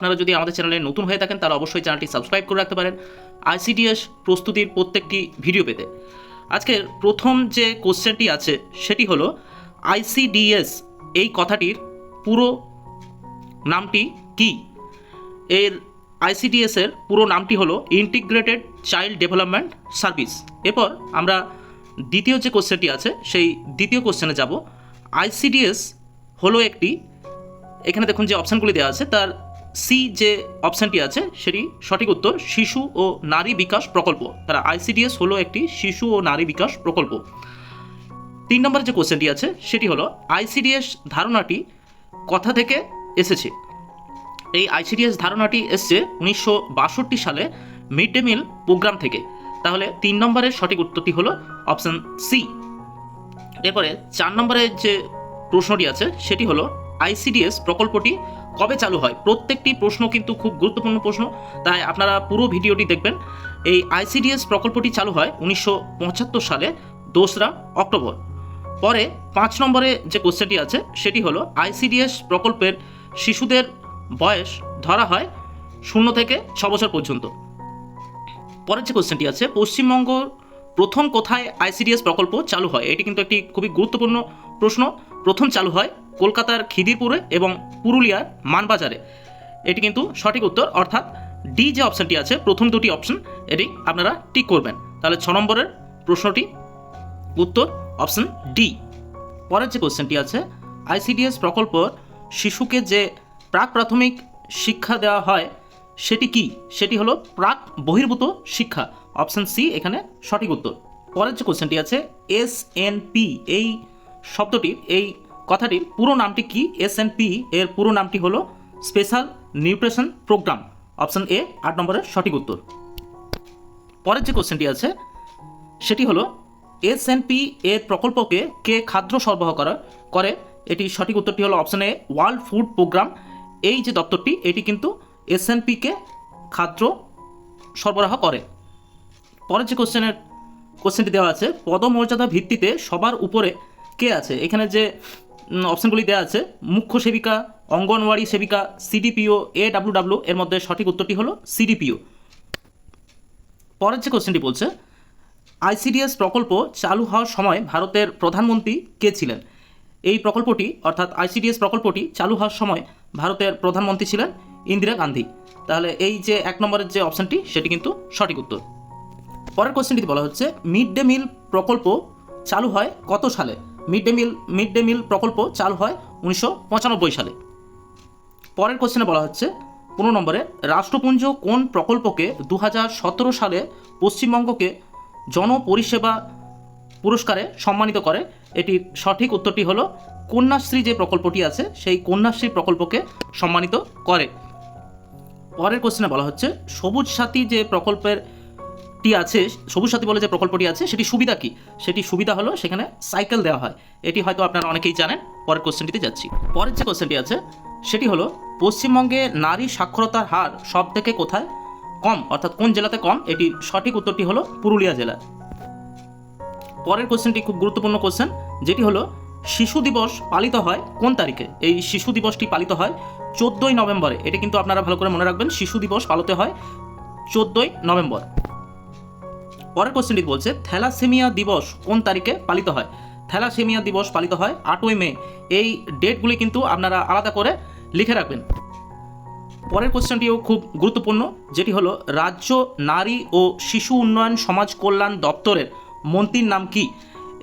আপনারা যদি আমাদের চ্যানেলে নতুন হয়ে থাকেন, তাহলে অবশ্যই চ্যানেলটি সাবস্ক্রাইব করে রাখতে পারেন। আইসিডিএস প্রস্তুতির প্রত্যেকটি ভিডিও পেতে। আজকের প্রথম যে কোশ্চেনটি আছে, সেটি হলো, আইসিডিএস এই কথাটির পুরো নামটি কি? এর আইসিডিএস এর পুরো নামটি হলো ইন্টিগ্রেটেড চাইল্ড ডেভেলপমেন্ট সার্ভিস এরপর আমরা দ্বিতীয় যে কোশ্চেনটি আছে, সেই দ্বিতীয় কোশ্চেনে যাব। আইসিডিএস হলো একটি, এখানে দেখুন যে অপশানগুলি দেওয়া আছে, তার সি যে অপশানটি আছে, সেটি সঠিক উত্তর শিশু ও নারী বিকাশ প্রকল্প। তারা আইসিডিএস হলো একটি শিশু ও নারী বিকাশ প্রকল্প। তিন নম্বরের যে কোশ্চেনটি আছে, সেটি হলো আইসিডিএস ধারণাটি কথা থেকে এসেছে। এই আইসিডিএস ধারণাটি এসছে উনিশশো বাষট্টি সালে মিড ডে মিল প্রোগ্রাম থেকে। তাহলে তিন নম্বরের সঠিক উত্তরটি হলো অপশান সি এরপরে চার নম্বরের যে প্রশ্নটি আছে, সেটি হলো আইসিডিএস প্রকল্পটি কবে চালু হয়? প্রত্যেকটি প্রশ্ন কিন্তু খুব গুরুত্বপূর্ণ প্রশ্ন, তাই আপনারা পুরো ভিডিওটি দেখবেন। এই আইসিডিএস প্রকল্পটি চালু হয় উনিশশো পঁচাত্তর সালে, দোসরা অক্টোবর। পরে পাঁচ নম্বরে যে কোশ্চেনটি আছে, সেটি হলো, আইসিডিএস প্রকল্পের শিশুদের বয়স ধরা হয় শূন্য থেকে ছ বছর পর্যন্ত। পরের যে কোশ্চেনটি আছে, পশ্চিমবঙ্গ প্রথম কোথায় আইসিডিএস প্রকল্প চালু হয়? এটি কিন্তু একটি খুবই গুরুত্বপূর্ণ প্রশ্ন। প্রথম চালু হয় কলকাতার খিদিরপুরে এবং পুরুলিয়ার মানবাজারে। এটি কিন্তু সঠিক উত্তর, অর্থাৎ ডি যে অপশানটি আছে, প্রথম দুটি অপশন, এটি আপনারা টিক করবেন। তাহলে ছ নম্বরের প্রশ্নটি, উত্তর, অপশন ডি। পরের যে কোশ্চেনটি আছে আইসিডিএস প্রকল্প শিশুকে যে প্রাক প্রাথমিক শিক্ষা দেওয়া হয়, সেটি কি? সেটি হলো প্রাক বহির্ভূত শিক্ষা। অপশন সি, এখানে সঠিক উত্তর। পরের যে কোশ্চেনটি আছে, এস এন পি, এই শব্দটির এই কথাটির পুরো নামটি কি? এস এন পি এর পুরো নামটি হলো special nutrition program option A আট নম্বরের সঠিক উত্তর। পরের যে কোশ্চেনটি আছে, সেটি হলো এসএনপি এর প্রকল্পকে কে খাদ্য সরবরাহ করা? করে? এটি সঠিক উত্তরটি হলো option A world food program এই যে দপ্তরটি, এটি কিন্তু এসএনপিকে খাদ্য সরবরাহ করে। পরের যে কোশ্চেনের কোশ্চেনটি দেওয়া আছে, পদমর্যাদা ভিত্তিতে সবার উপরে কে আছে? এখানে যে অপশনগুলি দেওয়া আছে। মুখ্য সেবিকা, অঙ্গনওয়াড়ি সেবিকা সিডিপিও এ ডাব্লিউ এর মধ্যে সঠিক উত্তরটি হলো সিডিপিও পরের যে কোশ্চেনটি বলছে আইসিডিএস প্রকল্প চালু হওয়ার সময় ভারতের প্রধানমন্ত্রী কে ছিলেন? এই প্রকল্পটি, অর্থাৎ আইসিডিএস প্রকল্পটি চালু হওয়ার সময় ভারতের প্রধানমন্ত্রী ছিলেন ইন্দিরা গান্ধী। তাহলে এই যে এক নম্বরের যে অপশানটি সেটি কিন্তু সঠিক উত্তর। পরের কোশ্চেনটিতে বলা হচ্ছে মিড ডে মিল প্রকল্প চালু হয় কত সালে? Mid day meal, mid day meal প্রকল্প চালু হয় উনিশশো পঁচানব্বই সালে। পরের কোশ্চেনে বলা হচ্ছে, পনেরো নম্বরে, রাষ্ট্রপুঞ্জ কোন প্রকল্পকে দু হাজার সতেরো সালে পশ্চিমবঙ্গকে জনপরিষেবা পুরস্কারে সম্মানিত করে? এটির সঠিক উত্তরটি হলো, কন্যাশ্রী যে প্রকল্পটি আছে, সেই কন্যাশ্রী প্রকল্পকে সম্মানিত করে। পরের কোশ্চেনে বলা হচ্ছে, সবুজ সাথী যে প্রকল্পের টি আছে, সবুজ সাথী বলে যে প্রকল্পটি আছে সেটি সুবিধা কি? সেটি সুবিধা হলো সেখানে সাইকেল দেওয়া হয়। এটি হয়তো আপনারা অনেকেই জানেন, পরের কোশ্চেনটিতে যাচ্ছি। পরের যে কোশ্চেনটি আছে, সেটি হলো, পশ্চিমবঙ্গে নারী সাক্ষরতার হার সব থেকে কোথায়? কম, অর্থাৎ কোন জেলাতে কম? এটি সঠিক উত্তরটি হলো পুরুলিয়া জেলা। পরের কোশ্চেনটি খুব গুরুত্বপূর্ণ কোশ্চেন যেটি হলো, শিশু দিবস পালিত হয় কোন তারিখে? এই শিশু দিবসটি পালিত হয় চোদ্দোই নভেম্বরে। এটা কিন্তু আপনারা ভালো করে মনে রাখবেন, শিশু দিবস পালিত হয় চোদ্দোই নভেম্বর। পরের কোশ্চেনটি বলছে, থ্যালাসেমিয়া দিবস কোন তারিখে পালিত হয়? থ্যালাসেমিয়া দিবস পালিত হয় আটই মে। এই ডেটগুলি কিন্তু আপনারা আলাদা করে লিখে রাখবেন। পরের কোশ্চেনটিও খুব গুরুত্বপূর্ণ, যেটি হলো, রাজ্য নারী ও শিশু উন্নয়ন সমাজ কল্যাণ দপ্তরের মন্ত্রীর নাম কি?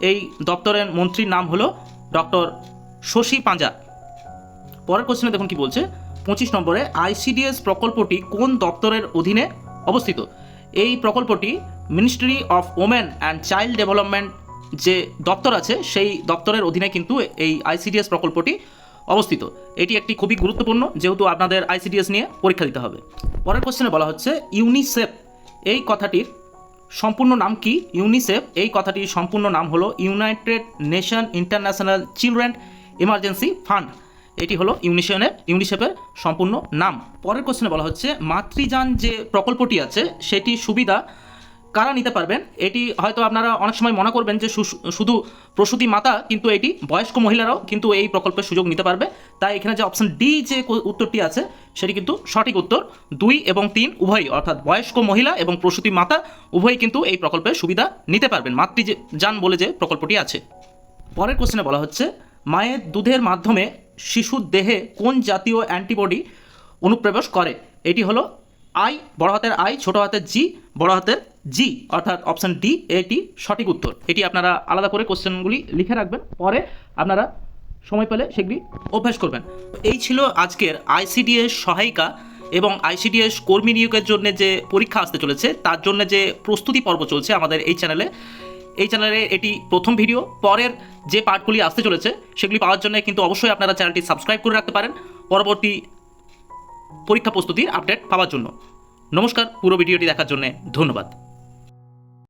এই দপ্তরের মন্ত্রীর নাম হলো ডক্টর শশী পাঁজা। পরের কোশ্চেনে দেখুন কি বলছে, পঁচিশ নম্বরে আইসিডিএস প্রকল্পটি কোন দপ্তরের অধীনে অবস্থিত? এই প্রকল্পটি ministry of women and child development যে দপ্তর আছে, সেই দপ্তরের অধীনে কিন্তু এই আইসিডিএস প্রকল্পটি অবস্থিত। এটি একটি খুবই গুরুত্বপূর্ণ, যেহেতু আপনাদের আইসিডিএস নিয়ে পরীক্ষা দিতে হবে। পরের কোশ্চেনে বলা হচ্ছে ইউনিসেফ এই কথাটির সম্পূর্ণ নাম কি? ইউনিসেফ এই কথাটির সম্পূর্ণ নাম হলো united nation international children emergency fund এটি হলো ইউনিশনের ইউনিসেফের সম্পূর্ণ নাম। পরের কোশ্চেনে বলা হচ্ছে, মাতৃযান যে প্রকল্পটি আছে, সেটি সুবিধা কারা নিতে পারবেন? এটি হয়তো আপনারা অনেক সময় মনে করবেন যে শুধু প্রসূতি মাতা, কিন্তু এটি বয়স্ক মহিলারাও কিন্তু এই প্রকল্পের সুযোগ নিতে পারবে। তাই এখানে যে অপশন ডি যে উত্তরটি আছে, সেটি কিন্তু সঠিক উত্তর। দুই এবং তিন উভয়ই, অর্থাৎ বয়স্ক মহিলা এবং প্রসূতি মাতা, উভয়ই কিন্তু এই প্রকল্পের সুবিধা নিতে পারবেন। মাতৃ যান বলে যে প্রকল্পটি আছে। পরের কোশ্চেনে বলা হচ্ছে, মায়ের দুধের মাধ্যমে শিশুর দেহে কোন জাতীয় অ্যান্টিবডি অনুপ্রবেশ করে? এটি হলো আই, বড় হাতের আই, ছোট হাতের জি, বড় হাতের জি, অর্থাৎ অপশন ডি, এটি সঠিক উত্তর। এটি আপনারা আলাদা করে কোশ্চেনগুলি লিখে রাখবেন, পরে আপনারা সময় পেলে সেগুলি অভ্যাস করবেন। এই ছিল আজকের আইসিডিএস সহায়িকা এবং আইসিডিএস কর্মী নিয়োগের জন্য যে পরীক্ষা আসতে চলেছে, তার জন্য যে প্রস্তুতি পর্ব চলছে আমাদের এই চ্যানেলে। এই চ্যানেলে এটি প্রথম ভিডিও পরের যে পার্টগুলি আসতে চলেছে, সেগুলি পাওয়ার জন্য কিন্তু অবশ্যই আপনারা চ্যানেলটি সাবস্ক্রাইব করে রাখতে পারেন। পরবর্তী পরীক্ষা প্রস্তুতির আপডেট পাওয়ার জন্য। নমস্কার, পুরো ভিডিওটি দেখার জন্য ধন্যবাদ।